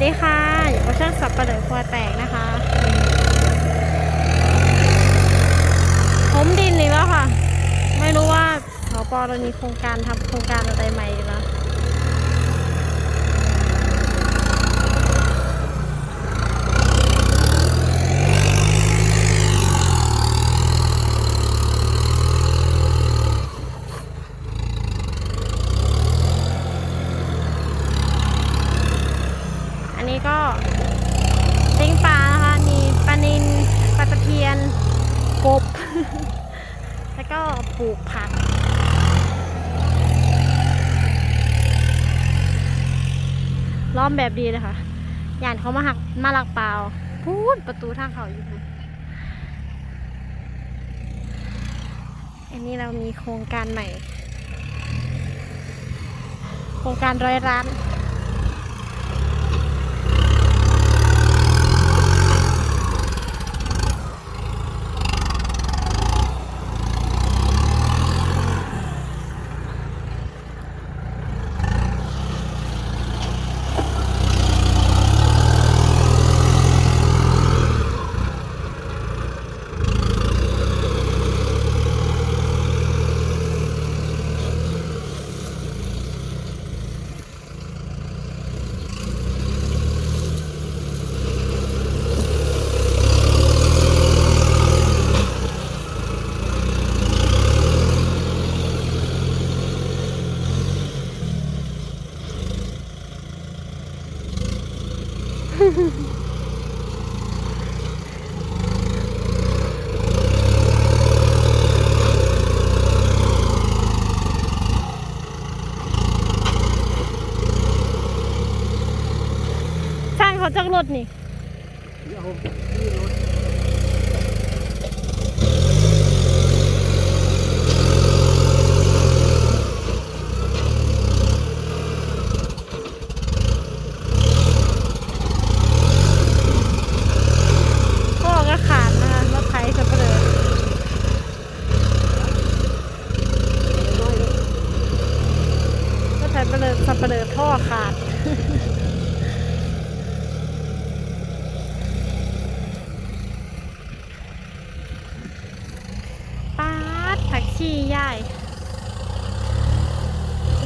สดีค่ะ อยู่กับช่างสับปะเหลือครัวแตกนะคะผมดินอีกแล้วค่ะ ไม่รู้ว่าสปเรามีโครงการทำโครงการอะไรใหม่อีกแล้วอันนี้ก็เลี้ยงปลานะคะ มีปลานินปลาตะเพียน กบ แล้วก็ปลูกผัก ล้อมแบบดีเลยค่ะย่านเขามาหักมาลักเปล่าพูดประตูทางเขาอยู่ค่ะอันนี้เรามีโครงการใหม่ โครงการร้อยร้าน สร้างเขาจากรถนี่ พ่อก็ขาดนะคะรถไถสับเปลือ รถไถเลือสับเปลือท่อขาด ป๊าดผักชีใหญ่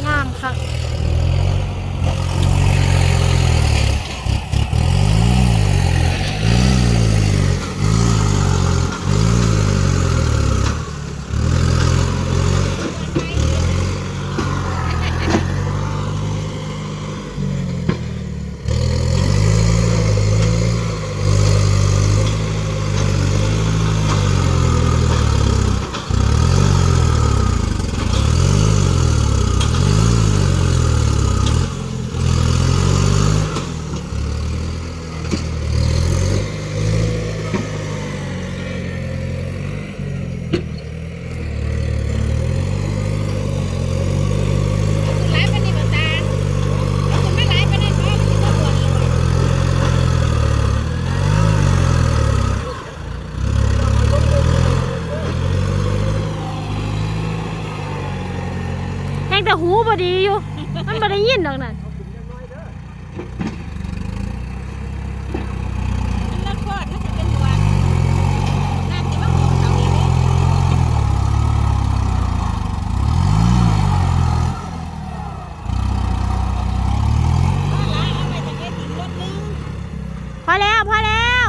งามค่ะ ดีอยู่ มันบ่ได้ยินดอกนั่น พอแล้ว พอแล้ว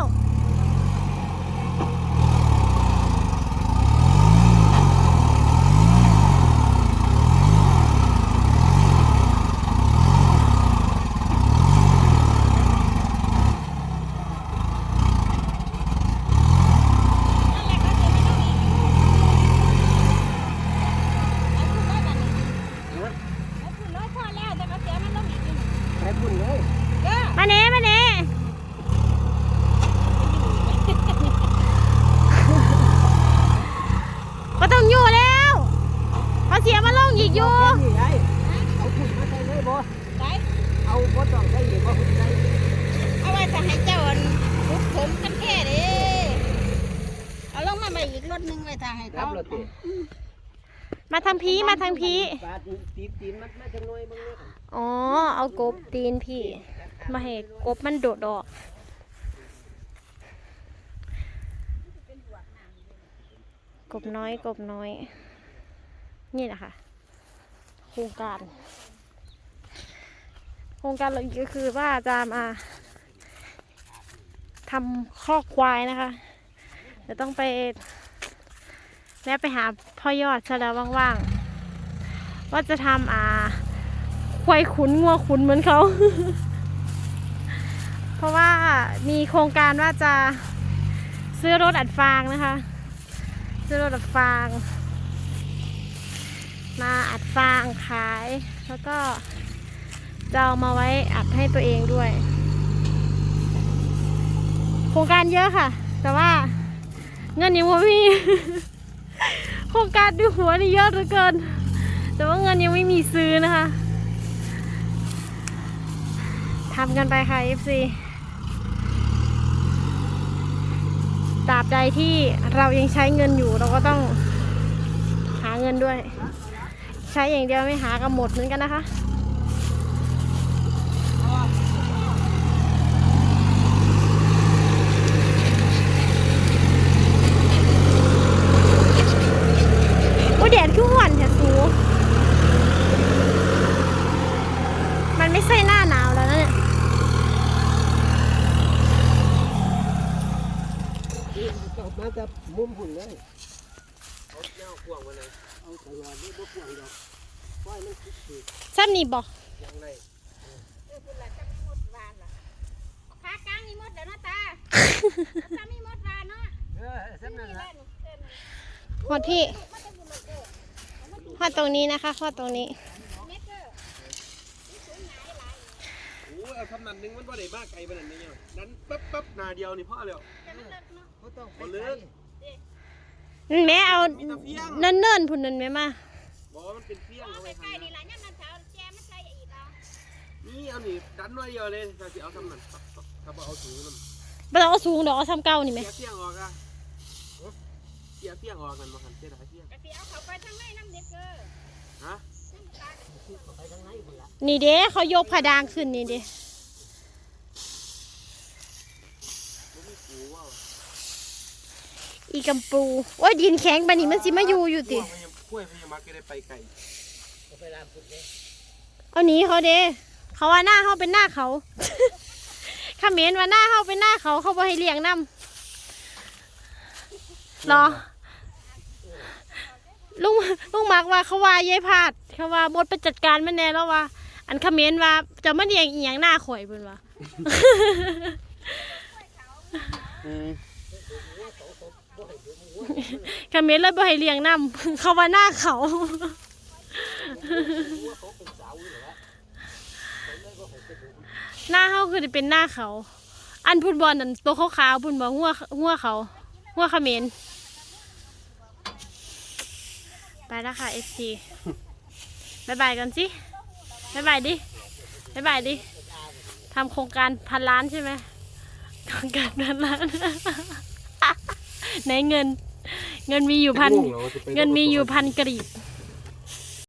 ไปพุ่นเลย มาเน่มาเน่ก็ต้องอยู่แล้วเขาเสียมาลงอีกอยู่ นี่ไงเอาพุ่นมาใส่เลยบ่ เอาบ่ต้องใส่อีกบ่พุ่นใส่เอาไว้จะให้เจ้าอันพุดผมกันแค่เด้เอาลงมาใหม่อีกรถหนึงไว้ทางให้รัเขาบรถติมาทางพีมาทางพีปาดตีนตีนมันมาจังหน่อยเบิ่งเลยอ๋อ เอากบตีนพี่ มาให้กบมันโดดออก กบน้อยกบน้อย นี่แหละค่ะโครงการโครงการเราอีกก็คือว่าจะมาทำคอกควายนะคะเดี๋ยวต้องไปแวะไปหาพ่อยอดซะแล้วว่างๆ ว่าจะทำอ่า ควายขุนงัวขุนเหมือนเขา เพราะว่ามีโครงการว่าจะซื้อรถอัดฟางนะคะ ซื้อรถอัดฟาง มาอัดฟางขายแล้วก็ จะเอามาไว้อัดให้ตัวเองด้วย โครงการเยอะค่ะ แต่ว่าเงินยังไม่มี โครงการดูหัวนี่เยอะเหลือเกิน แต่ว่าเงินยังไม่มีซื้อนะคะทำกันไปค่ะ FC ตราบใดที่เรายังใช้เงินอยู่เราก็ต้องหาเงินด้วย ใช้อย่างเดียวไม่หาก็หมดเหมือนกันนะคะ โอ้ยแดดคือหวันแท้สูมันไม่ใช่หน้าหนาวแล้วนะเนี่ย จบมาจะมุมหุ่นเลยเอาแนวขวางมาเลยเอาตลอดนี่บ่ขวางดอกไฟมันคิดสิซ้ำนี่บอกยังไงเออคุณล่ะจะมีมดวานล่ะขากลางมีมดเดี๋ยวนะตาถ้ามีมดวานเนาะเออสำนั่นนี่ละแหละนี่เส้นหอดพี่มันจะบุญเด้อหอดตรงนี้นะคะหอดตรงนี้เม็ดเด้อนี่สูงหงายหลายโอ้เอาคำนั้นหนึงมันบ่ได้มากไกลปานนั้นนี่ยังนั้นปั๊บปั๊บหนาเดียวนี่พ่อแล้วจะมันเลิกเนาะ บ่ต้องไปบ่เลิกแม่เอามีแต่เฟี้ยงเนิ่นๆพุ่นนั่นแม่มาบอกว่ามันเป็นเฟี้ยงเอาเอาไปไว้ใกล้ทำนี่นะล่ะย่ำนั้นเช้าแจมันใส่อีกแล้วนี่เอานี่ดันหน่อยเดียวเลยถ้าสิเอาคำนั้นปั๊บปั๊บถ้าบ่เอาถุงมันไม่ต้องเอาสูงเดี๋ยวเอาซ้ำเก่านี่ไหมเสียเฟี้ยงออกอะเสียเฟี้ยงออกกันบ่คันเสียดายเฟี้ยงกะสิเอาเขาไปทางไหนน้ำเด็กเด้อฮะน้ำตาลไปทางไหนพุ่นละนี่เด้เขายกผาดางขึ้นนี่เด้ บ่มีกูว่า อีกำปู โอ้ยดินแข็งไปนี่มันสิมาอยู่อยู่ติพยายามกล้วยพยายามมักก็ได้ไปไกลเอาไปลามพุ่นเลยเอาหนีเขาเด้เขาว่าหน้าเขาเป็นหน้าเขาคำเมนว่าหน้าเขาเป็นหน้าเขาเขาบ่ให้เลี้ยงน้ำรอลุงลุงมักว่าเขาว่ายายพาด เขาว่าบดไปจัดการมันแน่แล้วว่า อันคำเมนว่าจะมาเลี้ยงอีหยังหน้าข่อยเพิ่นว่าอืม คำเมนเลยบ่ให้เลี้ยงน้ำเขาว่าหน้าเขา หน้าเขาคือจะเป็นหน้าเขา อันพุ่นบอลนั่นตัวขาวๆพุ่นบอลหัวหัวเขาหัวเขมรไปแล้วค่ะ FC บายบายกันสิบายบายดิบายบายดิทำโครงการพันล้านใช่ไหมโครงการพันล้าน ไหนเงิน เงินมีอยู่พันง่วงหรอจะไปเงินมีอยู่พันกรีบเ